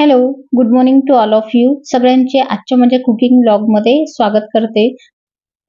Hello good morning to all of you सगळ्यांचे आजच्या माझ्या कुकिंग ब्लॉगमध्ये स्वागत करते.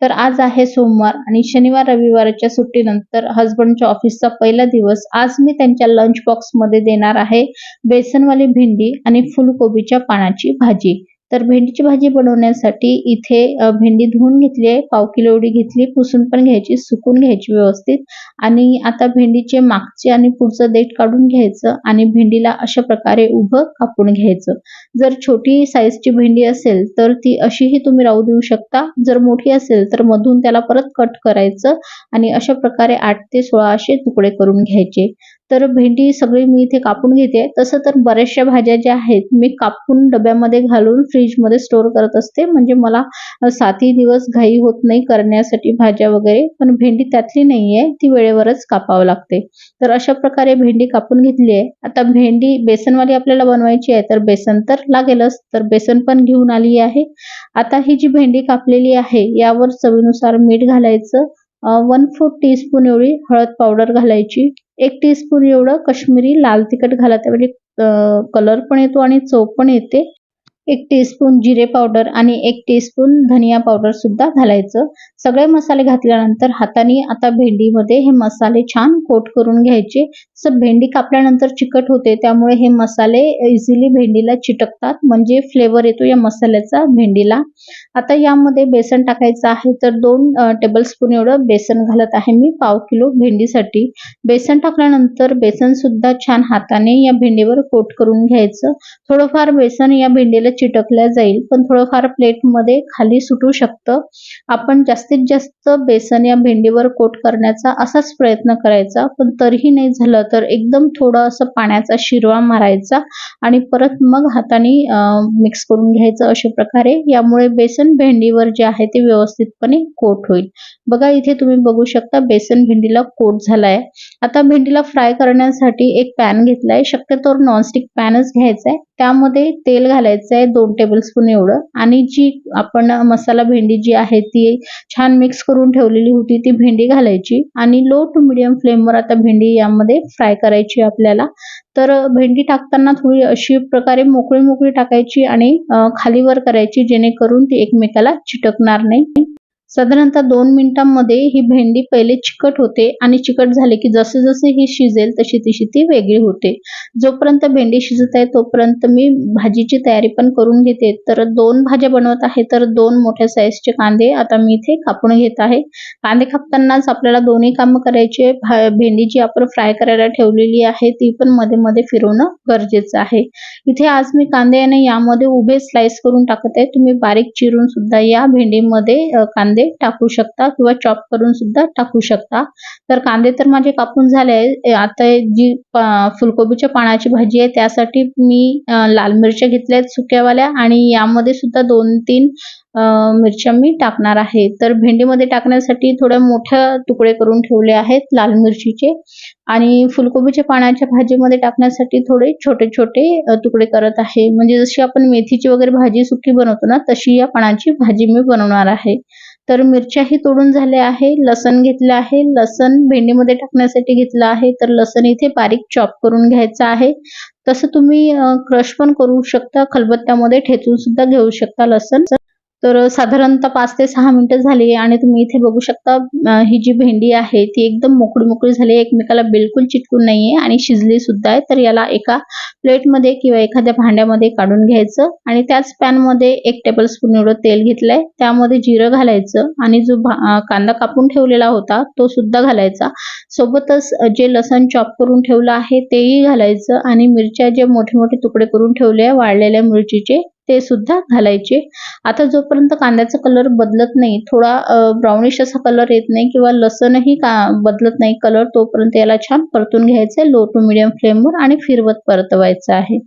तर आज आहे सोमवार आणि शनिवार रविवारच्या सुट्टीनंतर हस्बंडच्या ऑफिसचा पहिला दिवस. आज मी त्यांच्या लंच बॉक्समध्ये देणार आहे बेसनवाली भेंडी आणि फुलकोबीच्या पानाची भाजी. तर भेंडीची भाजी बनवण्यासाठी इथे भेंडी धुवून घेतली आहे पाव किलो एवढी घेतली पुसून पण घ्यायची सुकून घ्यायची व्यवस्थित. आणि आता भेंडीचे मागचे आणि पुढचं देठ काढून घ्यायचं आणि भेंडीला अशा प्रकारे उभं कापून घ्यायचं. जर छोटी साईजची भेंडी असेल तर ती अशीही तुम्ही राहू देऊ शकता. जर मोठी असेल तर मधून त्याला परत कट करायचं आणि अशा प्रकारे आठ ते सोळा असे तुकडे करून घ्यायचे. तर भेंडी सगळी मी इथे कापून घेते. तसं तर बऱ्याचशा भाज्या ज्या आहेत मी कापून डब्यामध्ये घालून फ्रीजमध्ये स्टोअर करत असते. म्हणजे मला सातही दिवस घाई होत नाही करण्यासाठी भाज्या वगैरे पण भेंडी त्यातली नाही आहे ती वेळेवरच कापावं लागते. तर अशा प्रकारे भेंडी कापून घेतली आहे. आता भेंडी बेसनवाली आपल्याला बनवायची आहे तर बेसन तर लागेलच. तर बेसन पण घेऊन आली आहे. आता ही जी भेंडी कापलेली आहे यावर चवीनुसार मीठ घालायचं. वन फोर्थ टीस्पून एवढी हळद पावडर घालायची. एक टीस्पून एवढं कश्मीरी लाल तिखट घाला म्हणजे कलर पण येतो आणि चव पण येते. एक टीस्पून जिरे पावडर आणि एक टीस्पून धनिया पावडर सुद्धा घालायचं. सगळे मसाले घातल्यानंतर हाताने आता भेंडीमध्ये हे मसाले छान कोट करून घ्यायचे. सर भेंडी कापल्यानंतर चिकट होते त्यामुळे हे मसाले इझिली भेंडीला चिटकतात. म्हणजे फ्लेवर येतो या मसाल्याचा भेंडीला. आता यामध्ये बेसन टाकायचं आहे तर दोन टेबलस्पून एवढं बेसन घालत आहे मी पाव किलो भेंडीसाठी. बेसन टाकल्यानंतर बेसन सुद्धा छान हाताने या भेंडीवर कोट करून घ्यायचं. थोडंफार बेसन या भेंडीला चिटकल्या जाईल पण थोडंफार प्लेटमध्ये खाली सुटू शकतं. आपण जास्तीत जास्त बेसन या भेंडीवर कोट करण्याचा असाच प्रयत्न करायचा पण तरीही नाही झालं तर एकदम थोडं असं पाण्याचा शिरवा मारायचा आणि परत मग हाताने मिक्स करून घ्यायचं अशा प्रकारे. यामुळे बेसन बेसन भेंडीवर जे आहे ते व्यवस्थितपणे कोट होईल. बघा इथे तुम्ही बघू शकता बेसन भेंडीला कोट झालाय. आता भेंडीला फ्राय करण्यासाठी एक पॅन घेतलाय. शक्यतोवर नॉनस्टिक पॅनच घ्यायचा आहे त्यामध्ये तेल घालायचं आहे दोन टेबलस्पून एवढं. आणि जी आपण मसाला भेंडी जी आहे ती छान मिक्स करून ठेवलेली होती ती भेंडी घालायची. आणि लो टू मिडियम फ्लेमवर आता भेंडी यामध्ये फ्राय करायची आपल्याला. तर भेंडी टाकताना थोडी अशी प्रकारे मोकळी मोकळी टाकायची आणि खालीवर करायची जेणेकरून ती एकमेकाला चिटकणार नाही. साधारणतः दोन मिनिटांमध्ये ही भेंडी पहिले चिकट होते आणि चिकट झाले की जसे जसे ही शिजेल तशी तशी ती वेगळी होते. जोपर्यंत भेंडी शिजत आहे तोपर्यंत मी भाजीची तयारी पण करून घेते. तर दोन भाज्या बनवत आहे तर दोन मोठ्या साईजचे कांदे आता मी इथे कापून घेत आहे. कांदे कापतानाच आपल्याला दोन्ही कामं करायचे भेंडी जी आपण फ्राय करायला ठेवलेली आहे ती पण मध्ये मध्ये फिरवणं गरजेचं आहे. इथे आज मी कांदे आणि यामध्ये उभे स्लाइस करून टाकत आहे. तुम्ही बारीक चिरून सुद्धा या भेंडीमध्ये कांदे टाकू शकता किंवा चॉप करून सुद्धा टाकू शकता. तर कांदे तर माझे कापून झाले आता जी फुलकोबीच्या पानाची भाजी आहे त्यासाठी मी लाल मिरच्या घेतल्या आहेत सुक्यावाल्या आणि यामध्ये सुद्धा दोन तीन मिरच्या मी टाकणार आहे. तर भेंडीमध्ये टाकण्यासाठी थोड्या मोठ्या तुकडे करून ठेवले आहेत लाल मिरचीचे आणि फुलकोबीच्या पानाच्या भाजीमध्ये टाकण्यासाठी थोडे छोटे छोटे तुकडे करत आहे. म्हणजे जशी आपण मेथीची वगैरे भाजी सुकी बनवतो ना तशी या पानाची भाजी मी बनवणार आहे. तर मिरच्याही तोडून झाल्या आहे लसण घेतलं आहे लसण भेंडीमध्ये टाकण्यासाठी घेतलं आहे तर लसण इथे बारीक चॉप करून घ्यायचं आहे. तसं तुम्ही क्रश पण करू शकता खलबत्त्यामध्ये ठेचून सुद्धा घेऊ शकता लसण. तर साधारणतः पाच ते सहा मिनिटं झाली आणि तुम्ही इथे बघू शकता ही जी भेंडी आहे ती एकदम मोकळी मोकळी झाली एकमेकाला बिलकुल चिटकून नाहीये आणि शिजली सुद्धा आहे. तर याला एका प्लेटमध्ये किंवा एखाद्या भांड्यामध्ये काढून घ्यायचं आणि त्याच पॅनमध्ये एक टेबल स्पून एवढं तेल घेतलंय. त्यामध्ये जिरं घालायचं आणि जो कांदा कापून ठेवलेला होता तो सुद्धा घालायचा. सोबतच जे लसण चॉप करून ठेवलं आहे तेही घालायचं आणि मिरच्या जे मोठे मोठे तुकडे करून ठेवले वाळलेल्या मिरचीचे ते सुद्धा घालायचे. आता जोपर्यंत कांद्याचा कलर बदलत नाही थोडा ब्राउनिश असा कलर येत नाही किंवा लसणही का बदलत नाही कलर तोपर्यंत याला छान परतून घ्यायचं लो टू मिडियम फ्लेमवर आणि फिरवत परतवायचं आहे.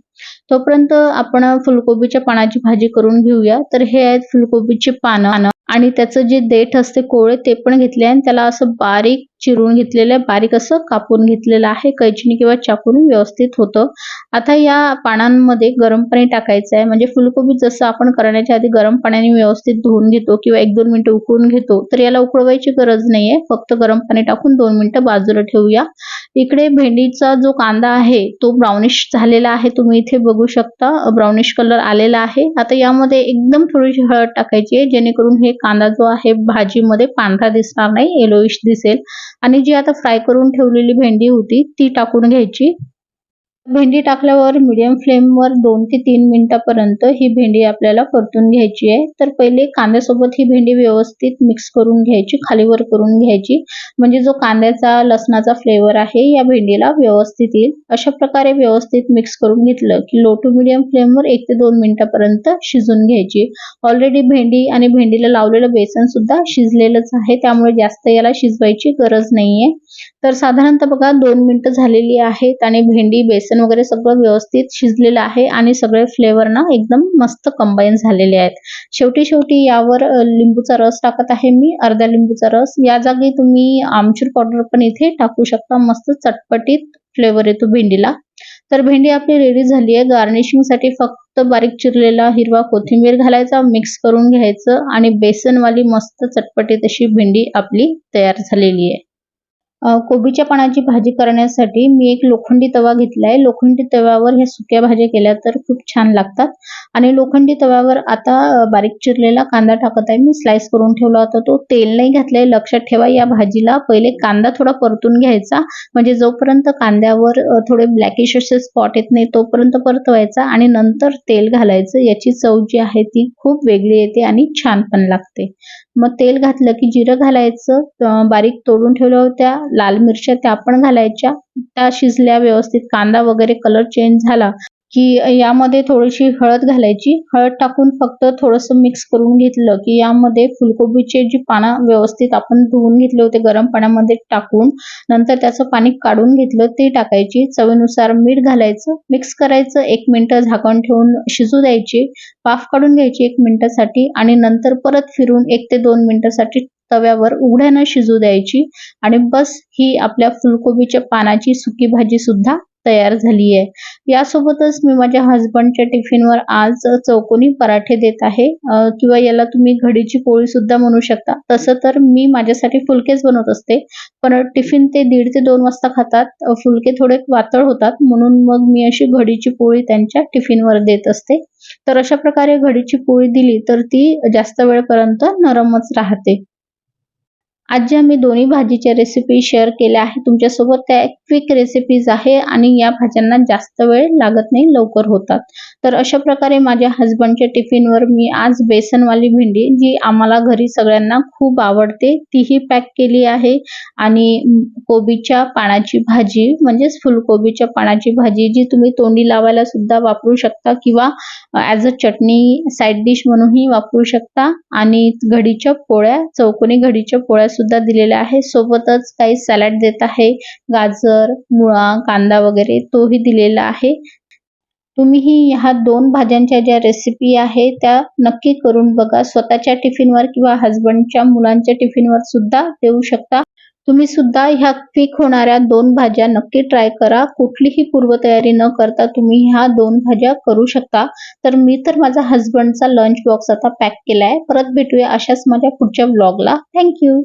तोपर्यंत आपण फुलकोबीच्या पानाची भाजी करून घेऊया. तर हे आहेत फुलकोबीची पानं. आणि त्याचं जे देठ असते कोळे ते पण घेतले आणि त्याला असं बारीक चिरून घेतलेलं बारीक असं कापून घेतलेलं आहे. कैचीने किंवा चाकून व्यवस्थित होतं. आता या पानांमध्ये गरम पाणी टाकायचं आहे. म्हणजे फुलकोबी जसं आपण करण्याच्या आधी गरम पाण्याने व्यवस्थित धुवून घेतो किंवा एक दोन मिनिटं उकळून घेतो तर याला उकळवायची गरज नाहीये. फक्त गरम पाणी टाकून दोन मिनिटं बाजूला ठेवूया. इकडे भेंडीचा जो कांदा आहे तो ब्राउनिश झालेला आहे. तुम्ही इथे बघू शकता. ब्राउनिश कलर आलेला आहे. आता यामध्ये एकदम थोडीशी हळद टाकायची आहे जेणेकरून हे कांदा जो आहे भाजीमध्ये पांढरा दिसणार नाही येलोइश दिसेल. आणि जी आता फ्राय करून ठेवलेली भेंडी होती ती टाकून घ्यायची. भेंडी टाकल्यावर मीडियम फ्लेमवर दोन ते तीन मिनिटापर्यंत ही भेंडी आपल्याला परतून घ्यायची आहे. तर पहिले कांद्यासोबत ही भेंडी व्यवस्थित मिक्स करून घ्यायची खालीवर करून घ्यायची. म्हणजे जो कांद्याचा लसणाचा फ्लेवर आहे या भेंडीला व्यवस्थित येईल. अशा प्रकारे व्यवस्थित मिक्स करून घेतलं की लो टू मिडियम फ्लेमवर एक ते दोन मिनिटापर्यंत शिजून घ्यायची. ऑलरेडी भेंडी आणि भेंडीला लावलेलं बेसन सुद्धा शिजलेलंच आहे त्यामुळे जास्त याला शिजवायची गरज नाहीये. तर साधारणतः बघा दोन मिनिटं झालेली आहेत आणि भेंडी बेसन वगैरे सगळं व्यवस्थित शिजलेलं आहे आणि सगळे फ्लेवर ना एकदम मस्त कंबाईन झालेले आहेत. शेवटी शेवटी यावर लिंबूचा रस टाकत आहे मी अर्धा लिंबूचा रस. या जागी तुम्ही आमचूर पावडर पण इथे टाकू शकता मस्त चटपटीत फ्लेवर येतो भेंडीला. तर भेंडी आपली रेडी झाली आहे. गार्निशिंगसाठी फक्त बारीक चिरलेला हिरवा कोथिंबीर घालायचा मिक्स करून घ्यायचं आणि बेसनवाली मस्त चटपटीत अशी भेंडी आपली तयार झालेली आहे. कोबीच्या पानाची भाजी करण्यासाठी मी एक लोखंडी तवा घेतलाय. लोखंडी तव्यावर ह्या सुक्या भाज्या केल्या तर खूप छान लागतात. आणि लोखंडी तव्यावर आता बारीक चिरलेला कांदा टाकत आहे. मी स्लाइस करून ठेवला होता. तो तेल नाही घातलंय. लक्षात ठेवा या भाजीला पहिले कांदा थोडा परतून घ्यायचा. म्हणजे जोपर्यंत कांद्यावर थोडे ब्लॅकिश असे स्पॉट येत नाही तोपर्यंत परतवायचा आणि नंतर तेल घालायचं. याची चव जी आहे ती खूप वेगळी येते आणि छान पण लागते. मग तेल घातलं की जिरं घालायचं बारीक तोडून ठेवल्या होत्या लाल मिरच्या त्या पण घालायच्या. त्या शिजल्या व्यवस्थित कांदा वगैरे कलर चेंज झाला. की यामध्ये थोडीशी हळद घालायची. हळद टाकून फक्त थोडंसं मिक्स करून घेतलं की यामध्ये फुलकोबीचे जी पानं व्यवस्थित आपण धुवून घेतले होते गरम पाण्यामध्ये टाकून नंतर त्याचं पाणी काढून घेतलं ते टाकायची. चवीनुसार मीठ घालायचं मिक्स करायचं एक मिनिट झाकण ठेवून शिजू द्यायची. वाफ काढून घ्यायची एक मिनिटासाठी आणि नंतर परत फिरून एक ते दोन मिनिटासाठी तव्यावर उघड्यानं शिजू द्यायची. आणि बस ही आपल्या फुलकोबीच्या पानाची सुकी भाजी सुद्धा तयार झाली आहे यासोबतच मी माझ्या हजबंडच्या टिफिनवर आज चौकोनी पराठे देत आहे. किंवा याला तुम्ही घडीची पोळी सुद्धा म्हणू शकता. तसं तर मी माझ्यासाठी फुलकेच बनवत असते. पण टिफिन ते दीड ते दोन वाजता खातात. फुलके थोडे वातळ होतात. म्हणून मग मी अशी घडीची पोळी त्यांच्या टिफिनवर देत असते. तर अशा प्रकारे घडीची पोळी दिली तर ती जास्त वेळपर्यंत नरमच राहते. आज ज्या मी दोन्ही भाजीच्या रेसिपी शेअर केल्या आहे तुमच्यासोबत त्या क्विक रेसिपीज आहे आणि या भाज्यांना जास्त वेळ लागत नाही लवकर होतात. तर अशा प्रकारे माझ्या हजबंडच्या टिफिनवर मी आज बेसनवाली भेंडी जी आम्हाला घरी सगळ्यांना खूप आवडते तीही पॅक केली आहे. आणि कोबीच्या पानाची भाजी म्हणजेच फुलकोबीच्या पानाची भाजी जी तुम्ही तोंडी लावायला सुद्धा वापरू शकता किंवा as a chutney side dish म्हणूनही वापरू शकता. आणि घडीच्या पोळ्या चौकोनी घडीच्या पोळ्या सुद्धा दिलेला आहे. सोबतच काही सॅलड देत आहे. गाजर मुळा कांदा वगैरे तोही दिलेला आहे. तुम्हीही ह्या दोन भाज्यांच्या ज्या रेसिपी आहे त्या नक्की करून बघा. स्वतःच्या टिफिनवर किंवा हजबंडच्या मुलांच्या टिफिनवर सुद्धा देऊ शकता. तुम्ही सुद्धा ह्या क्विक होणाऱ्या दोन भाज्या नक्की ट्राय करा. कुठलीही पूर्वतयारी न करता तुम्ही ह्या दोन भाज्या करू शकता. तर मी तर माझा हजबंडचा लंच बॉक्स आता पॅक केलाय. परत भेटूया अशाच माझ्या पुढच्या ब्लॉगला थँक्यू